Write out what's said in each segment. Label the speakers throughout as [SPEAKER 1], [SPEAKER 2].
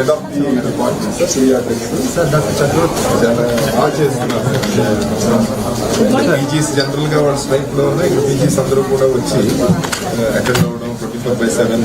[SPEAKER 1] Head of the department sir బాగా చేస్తున్నారు PGs జనరల్గా వాళ్ళ స్ట్రైక్లో ఉన్నాయి ఇంకా పీజీస్ అందరూ కూడా వచ్చి అటెండ్ అవ్వడం twenty four by seven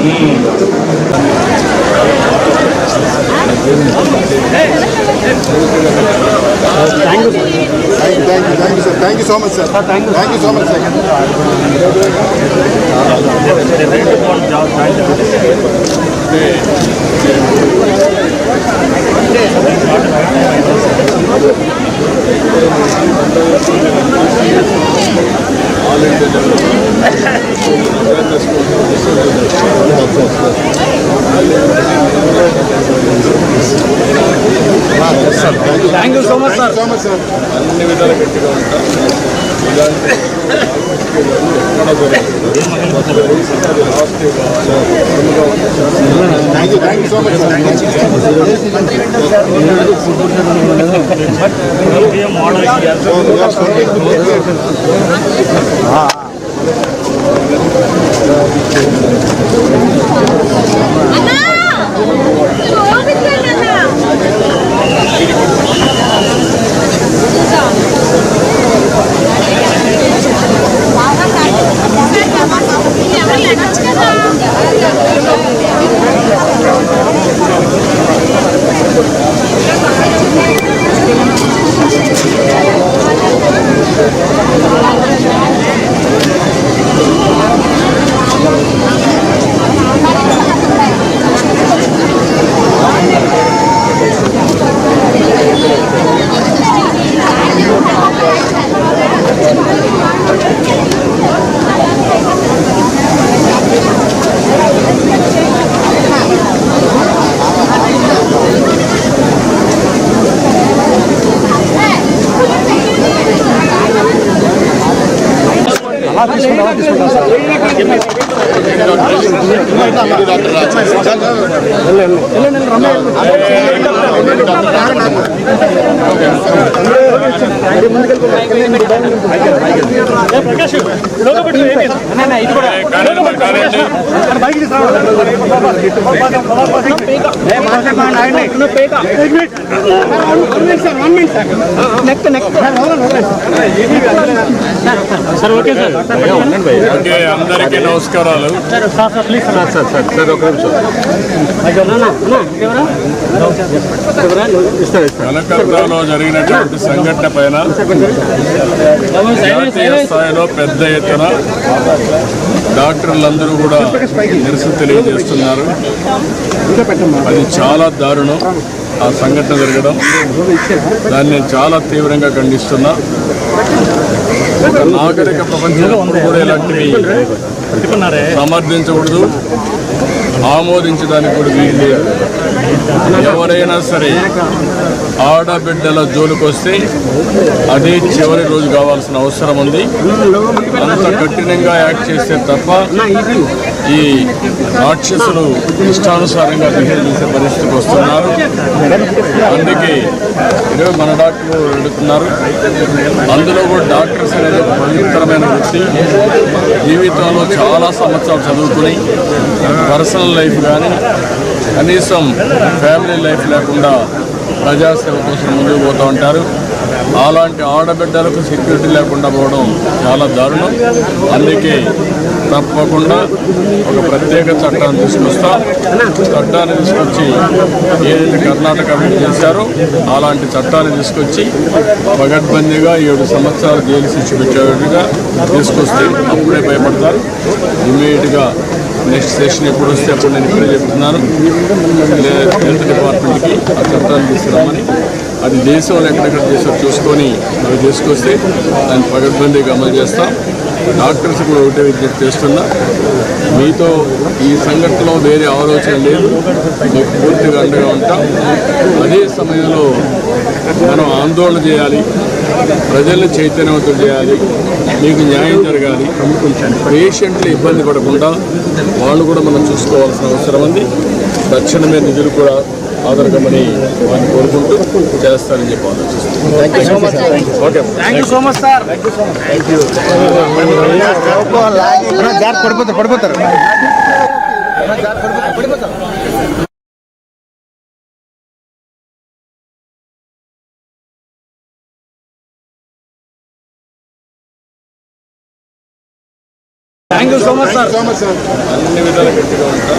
[SPEAKER 2] Amalapuram దగ్గర
[SPEAKER 3] thank you thank you thank you sir thank you so much sir thank you so much sir thank you so much sir so much sir
[SPEAKER 1] అన్ని విధాలు గట్టిగా ఉంటాం. ఇలాంటి
[SPEAKER 3] తీసుకుంటాం sir
[SPEAKER 4] okay అందరికీ నమస్కారాలు గతంలో జరిగినటువంటి సంఘటన పైన జాతీయ స్థాయిలో పెద్ద ఎత్తున డాక్టర్లందరూ కూడా నిరసన తెలియజేస్తున్నారు. అది చాలా దారుణం. ఆ సంఘటన జరగడం. దాన్ని నేను చాలా తీవ్రంగా ఖండిస్తున్నా. ఒక నాగరిక ప్రపంచంలో కూడా ఇలాంటివి సమర్థించకూడదు. ఆమోదించడానికి కూడా వీలు లేదు. ఎవరైనా సరే ఆడబిడ్డల జోలికొస్తే అదే చివరి రోజు కావాల్సిన అవసరం ఉంది. అంత కఠినంగా యాక్ట్ చేస్తే తప్ప ఈ రాక్షసులు ఇష్టానుసారంగా బిహేవ్ చేసే పరిస్థితికి వస్తున్నారు. అందుకే ఇరవై మన డాక్టర్లు అడుగుతున్నారు. అందులో కూడా డాక్టర్స్ అనేది ఒక పవిత్రమైన వృత్తి. జీవితంలో చాలా సంవత్సరాలు చదువుకుని పర్సనల్ లైఫ్ కానీ కనీసం ఫ్యామిలీ లైఫ్ లేకుండా ప్రజాసేవ కోసం ముందుకు పోతూ ఉంటారు. అలాంటి ఆడబిడ్డలకు సెక్యూరిటీ లేకుండా పోవడం చాలా దారుణం. అందుకే తప్పకుండా ఒక ప్రత్యేక చట్టాన్ని తీసుకొస్తా. చట్టాన్ని తీసుకొచ్చి ఏదైతే కర్ణాటక అభివృద్ధి చేశారో అలాంటి చట్టాన్ని తీసుకొచ్చి పగడ్బందీగా ఏడు సంవత్సరాలు జైలు శిక్ష పెట్టేట్టుగా తీసుకొస్తే అప్పుడే భయపడతారు. ఇమీడియట్గా నెక్స్ట్ సెషన్ ఎప్పుడు వస్తే అప్పుడు నేను ఇప్పుడే చెప్తున్నాను. హెల్త్ డిపార్ట్మెంట్కి ఆ చట్టాన్ని తీసుకురామని అది వాళ్ళు ఎక్కడెక్కడ చేసారు చూసుకొని మనం తీసుకొస్తే దాన్ని పగడ్బందీగా అమలు చేస్తాం. డాక్టర్స్ కూడా ఒకటే విజ్ఞప్తి చేస్తున్నా మీతో ఈ సంఘటనలో వేరే ఆలోచన లేదు మీకు పూర్తిగా అండగా ఉంటాం. అదే సమయంలో మనం ఆందోళన చేయాలి ప్రజల్ని చైతన్యవంతం చేయాలి మీకు న్యాయం జరగాలి పేషెంట్లు ఇబ్బంది పడకుండా వాళ్ళు కూడా మనం చూసుకోవాల్సిన అవసరం ఉంది. తక్షణమే నిధులు కూడా ఆదరగమని వారిని కోరుకుంటూ చేస్తారని చెప్పి ఆలోచిస్తున్నాను. ఓకే
[SPEAKER 3] జాగ్రత్త పడిపోతారు పడిపోతారు
[SPEAKER 4] thank you so much sir అన్ని విధాలు గట్టిగా ఉంటాం.